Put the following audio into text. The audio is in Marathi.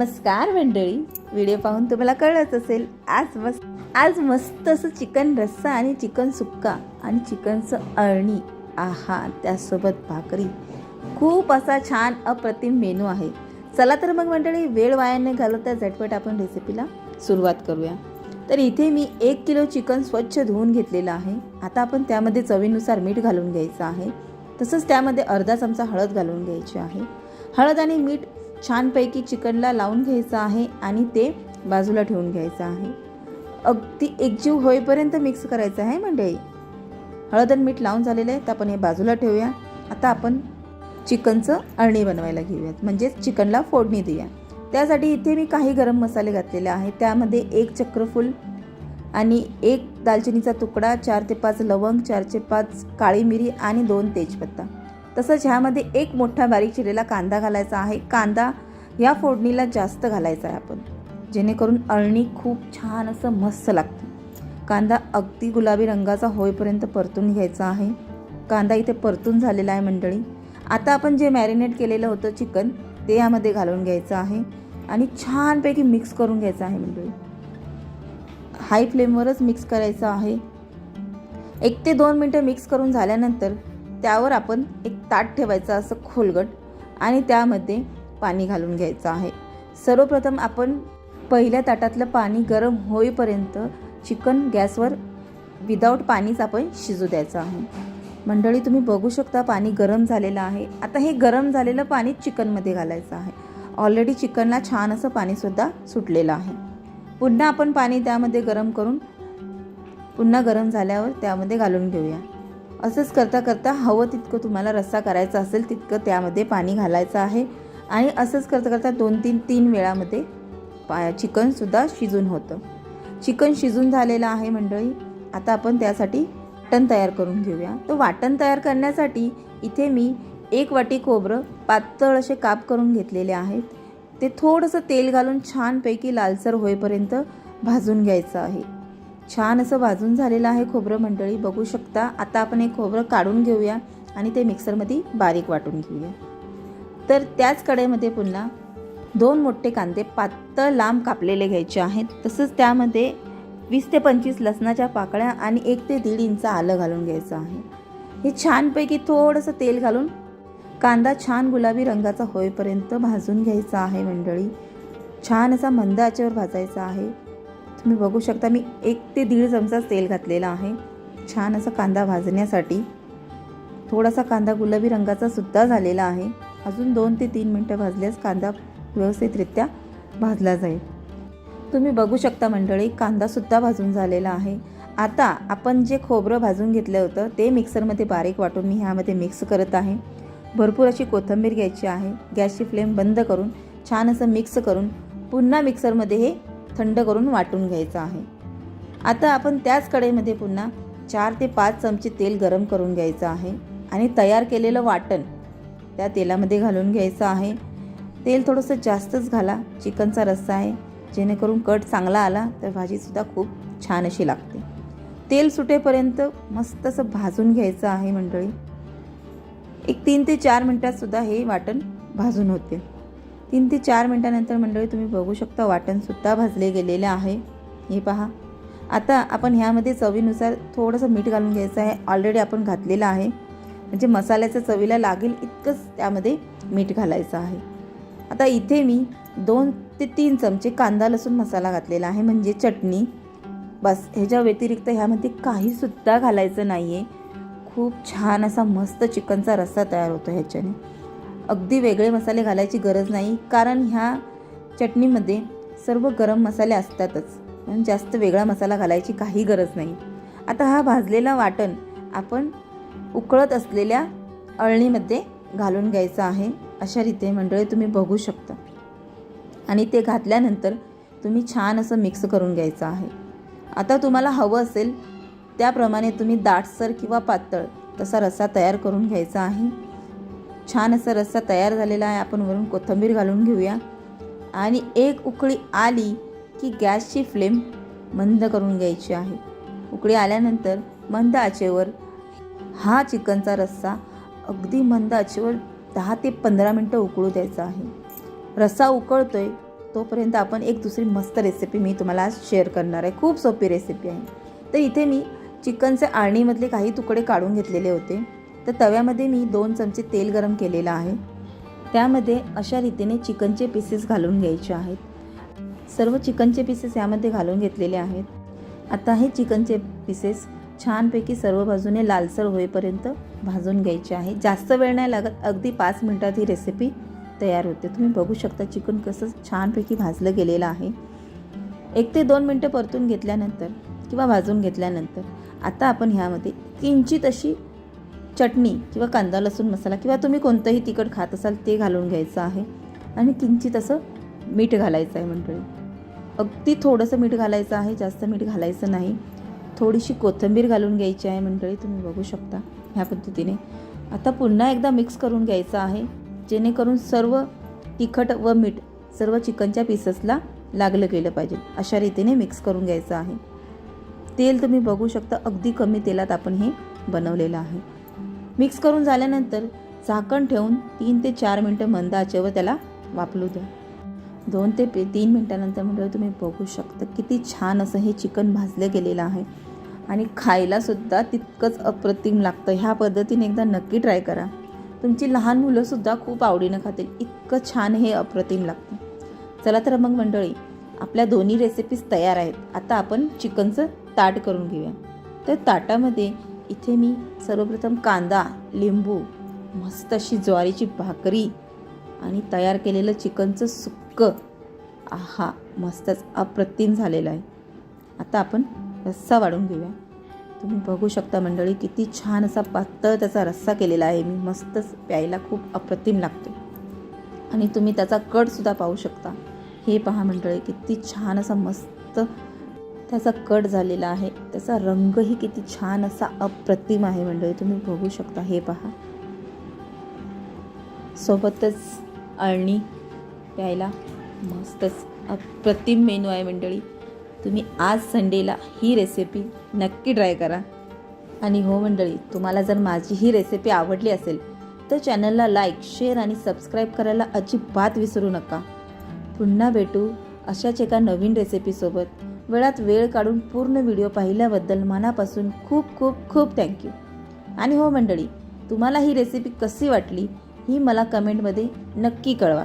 नमस्कार मंडळी. व्हिडिओ पाहून तुम्हाला कळत असेल आज मस्त आज मस्त असं चिकन रस्सा आणि चिकन सुक्का आणि चिकनचं अळणी. आहा त्यासोबत भाकरी. खूप असा छान अप्रतिम मेनू आहे. चला तर मग मंडळी वेळ वाया घालवता झटपट आपण रेसिपीला सुरुवात करूया. तर इथे मी एक किलो चिकन स्वच्छ धुवून घेतलेलं आहे. आता आपण त्यामध्ये चवीनुसार मीठ घालून घ्यायचं आहे. तसंच त्यामध्ये अर्धा चमचा हळद घालून घ्यायची आहे. हळद आणि मीठ छानपैकी चिकनला लावून घ्यायचं आहे आणि ते बाजूला ठेवून घ्यायचं आहे. अगदी एकजीव होईपर्यंत मिक्स करायचं आहे मंडळी हळद आणि मीठ लावून झालेलं आहे तर आपण हे बाजूला ठेवूया. आता आपण चिकनचं अळणी बनवायला घेऊयात. म्हणजेच चिकनला फोडणी देऊया. त्यासाठी इथे मी काही गरम मसाले घातलेले आहेत. त्यामध्ये एक चक्रफूल आणि एक दालचिनीचा तुकडा चार ते पाच लवंग चार ते पाच काळी मिरी आणि दोन तेजपत्ता. तसंच ह्यामध्ये एक मोठा बारीक चिरलेला कांदा घालायचा आहे. कांदा या फोडणीला जास्त घालायचा आहे आपण. जेणेकरून अळणी खूप छान असं मस्त लागतं. कांदा अगदी गुलाबी रंगाचा होईपर्यंत परतून घ्यायचा आहे. कांदा इथे परतून झालेला आहे मंडळी. आता आपण जे मॅरिनेट केलेलं होतं चिकन ते यामध्ये घालून घ्यायचं आहे. आणि छानपैकी मिक्स करून घ्यायचं आहे मंडळी. हाय फ्लेमवरच मिक्स करायचं आहे. एक ते दोन मिनटं मिक्स करून झाल्यानंतर त्यावर आपण एक ताट ठेवायचं असं खोलगट आणि त्यामध्ये पाणी घालून घ्यायचं आहे. सर्वप्रथम आपण पहिल्या ताटातलं पाणी गरम होईपर्यंत चिकन गॅसवर विदाऊट पाणीच आपण शिजू द्यायचं आहे. मंडळी तुम्ही बघू शकता पाणी गरम झालेलं आहे. आता हे गरम झालेलं पाणी चिकनमध्ये घालायचं आहे. ऑलरेडी चिकनला छान असं पाणीसुद्धा सुटलेलं आहे. पुन्हा आपण पाणी त्यामध्ये गरम करून पुन्हा गरम झाल्यावर त्यामध्ये घालून घेऊया. असंच करता करता हवं तितकं तुम्हाला रस्सा करायचा असेल तितकं त्यामध्ये पाणी घालायचं आहे. आणि असंच करता करता दोन तीन तीन वेळामध्ये पा चिकनसुद्धा शिजून होतं. चिकन शिजून झालेलं आहे मंडळी. आता आपण त्यासाठी वाटण तयार करून घेऊया. तर वाटण तयार करण्यासाठी इथे मी एक वाटी खोबरं पातळ असे काप करून घेतलेले आहेत. ते थोडंसं तेल घालून छानपैकी लालसर होईपर्यंत भाजून घ्यायचं आहे. छान असं भाजून झालेलं आहे खोबरं मंडळी बघू शकता. आता आपण हे खोबरं काढून घेऊया आणि ते मिक्सरमध्ये बारीक वाटून घेऊया. तर त्याच कढईमध्ये पुन्हा दोन मोठे कांदे पातळ लांब कापलेले घ्यायचे आहेत. तसंच त्यामध्ये वीस ते पंचवीस लसणाच्या पाकळ्या आणि एक ते दीड इंच आलं घालून घ्यायचं आहे. हे छानपैकी थोडंसं तेल घालून कांदा छान गुलाबी रंगाचा होईपर्यंत भाजून घ्यायचा आहे मंडळी. छान असा मंद आचेवर भाजायचा आहे. तुम्ही बघू शकता मी एक ते दीड चमचा तेल घातलेला आहे. छान असा कांदा भाजण्यासाठी. थोडासा कांदा गुलाबी रंगाचा सुद्धा झालेला आहे. अजून दोन ते तीन मिनटं भाजल्यास कांदा व्यवस्थितरित्या भाजला जाईल. तुम्ही बघू शकता मंडळी कांदासुद्धा भाजून झालेला आहे. आता आपण जे खोबरं भाजून घेतलं होतं ते मिक्सरमध्ये बारीक वाटून मी ह्यामध्ये मिक्स करत आहे. भरपूर अशी कोथिंबीर घ्यायची आहे. गॅसची फ्लेम बंद करून छान असं मिक्स करून पुन्हा मिक्सरमध्ये हे थंड करून वाटून घ्यायचं आहे. आता आपण त्याच कढईमध्ये पुन्हा चार ते पाच चमचे तेल गरम करून घ्यायचं आहे आणि तयार केलेलं वाटण त्या तेलामध्ये घालून घ्यायचं आहे. तेल थोडंसं जास्तच घाला चिकनचा रस्सा आहे. जेणेकरून कट चांगला आला तर भाजीसुद्धा खूप छान अशी लागते. तेल सुटेपर्यंत मस्त असं भाजून घ्यायचं आहे मंडळी. एक तीन ते चार मिनटातसुद्धा हे वाटण भाजून होते. तीन ते चार मिनटानंतर मंडळी तुम्ही बघू शकता वाटणसुद्धा भाजले गेलेले आहे. हे पहा. आता आपण ह्यामध्ये चवीनुसार थोडंसं मीठ घालून घ्यायचं आहे. ऑलरेडी आपण घातलेलं आहे. म्हणजे मसाल्याच्या चवीला लागेल इतकंच त्यामध्ये मीठ घालायचं आहे. आता इथे मी दोन ते तीन चमचे कांदा लसूण मसाला घातलेला आहे. म्हणजे चटणी. बस ह्याच्या व्यतिरिक्त ह्यामध्ये काहीसुद्धा घालायचं नाही आहे खूप छान असा मस्त चिकनचा रस्सा तयार होतो ह्याच्याने. अगदी वेगळे मसाले घालायची गरज नाही कारण ह्या चटणीमध्ये सर्व गरम मसाले असतातच. म्हणून जास्त वेगळा मसाला घालायची काही गरज नाही. आता हा भाजलेला वाटण आपण उकळत असलेल्या अळणीमध्ये घालून घ्यायचं आहे. अशा रीते मंडळी तुम्ही बघू शकता. आणि ते घातल्यानंतर तुम्ही छान असं मिक्स करून घ्यायचं आहे. आता तुम्हाला हवं असेल त्याप्रमाणे तुम्ही दाटसर किंवा पातळ तसा रस्सा तयार करून घ्यायचा आहे. छान असा रस्सा तयार झालेला आहे. आपण वरून कोथिंबीर घालून घेऊया. आणि एक उकळी आली की गॅसची फ्लेम मंद करून घ्यायची आहे. उकळी आल्यानंतर मंद आचेवर हा चिकनचा रस्सा अगदी मंद आचेवर दहा ते पंधरा मिनटं उकळू द्यायचा आहे. रस्सा उकळतोय तोपर्यंत आपण एक दुसरी मस्त रेसिपी मी तुम्हाला आज शेअर करणार आहे. खूप सोपी रेसिपी आहे. तर इथे मी चिकनचे आळणीमधले काही तुकडे काढून घेतलेले होते. तर तव्यामध्ये मी दोन चमचे तेल गरम केलेलं आहे. त्यामध्ये अशा रीतीने चिकनचे पीसेस घालून घ्यायचे आहेत. सर्व चिकनचे पीसेस यामध्ये घालून घेतलेले आहेत. आता हे चिकनचे पीसेस छानपैकी सर्व बाजूने लालसर होईपर्यंत भाजून घ्यायचे आहे. जास्त वेळ नाही लागत अगदी पाच मिनटात ही रेसिपी तयार होते. तुम्ही बघू शकता चिकन कसं छानपैकी भाजलं गेलेलं आहे. एक ते दोन मिनटं परतून घेतल्यानंतर किंवा भाजून घेतल्यानंतर आता आपण ह्यामध्ये किंचित अशी चटणी किंवा कांदा लसूण मसाला किंवा तुम्ही कोणतंही तिखट खात असाल ते घालून घ्यायचं आहे. आणि किंचित असं मीठ घालायचं आहे मंडळी. अगदी थोडंसं मीठ घालायचं आहे जास्त मीठ घालायचं नाही. थोडीशी कोथिंबीर घालून घ्यायची आहे मंडळी तुम्ही बघू शकता ह्या पद्धतीने. आता पुन्हा एकदा मिक्स करून घ्यायचं आहे जेणेकरून सर्व तिखट व मीठ सर्व चिकनच्या पीसेसला लागलं गेलं पाहिजे. अशा रीतीने मिक्स करून घ्यायचं आहे. तेल तुम्ही बघू शकता अगदी कमी तेलात आपण हे बनवलेलं आहे. मिक्स करून झाल्यानंतर झाकण ठेवून तीन ते चार मिनटं मंद आचेवर त्याला वापरू द्या. दोन ते पे तीन मिनटानंतर म्हणजे तुम्ही बघू शकता किती छान असं हे चिकन भाजलं गेलेलं आहे. आणि खायलासुद्धा तितकंच अप्रतिम लागतं. ह्या पद्धतीने एकदा नक्की ट्राय करा. तुमची लहान मुलंसुद्धा खूप आवडीनं खातील. इतकं छान हे अप्रतिम लागतं. चला तर मग मंडळी आपल्या दोन्ही रेसिपीज तयार आहेत. आता आपण चिकनचं ताट करून घेऊया. तर ताटामध्ये इथे मी सर्वप्रथम कांदा लिंबू मस्त अशी ज्वारीची भाकरी आणि तयार केलेलं चिकनचं सुक्कं. आहा मस्तच अप्रतिम झालेलं आहे. आता आपण रस्सा वाढून घेऊया. तुम्ही बघू शकता मंडळी किती छान असा पातळ त्याचा रस्सा केलेला आहे. मी मस्तच प्यायला खूप अप्रतिम लागतो आणि तुम्ही त्याचा कटसुद्धा पाहू शकता. हे पहा मंडळी किती छान असा मस्त त्याचा कट झालेला आहे. त्याचा रंगही किती छान असा अप्रतिम आहे मंडळी. तुम्ही बघू शकता हे पहा. सोबतच अळणी प्यायला मस्तच अप्रतिम मेनू आहे मंडळी. तुम्ही आज संडेला ही रेसिपी नक्की ट्राय करा. आणि हो मंडळी तुम्हाला जर माझी ही रेसिपी आवडली असेल तर चॅनलला लाईक शेअर आणि सबस्क्राईब करायला अजिबात विसरू नका. पुन्हा भेटू अशाच एका नवीन रेसिपीसोबत वेळात वेळ काढून पूर्ण व्हिडिओ पाहिल्याबद्दल मनापासून खूप खूप खूप थँक्यू आणि हो मंडळी तुम्हाला ही रेसिपी कशी वाटली ही मला कमेंटमध्ये नक्की कळवा.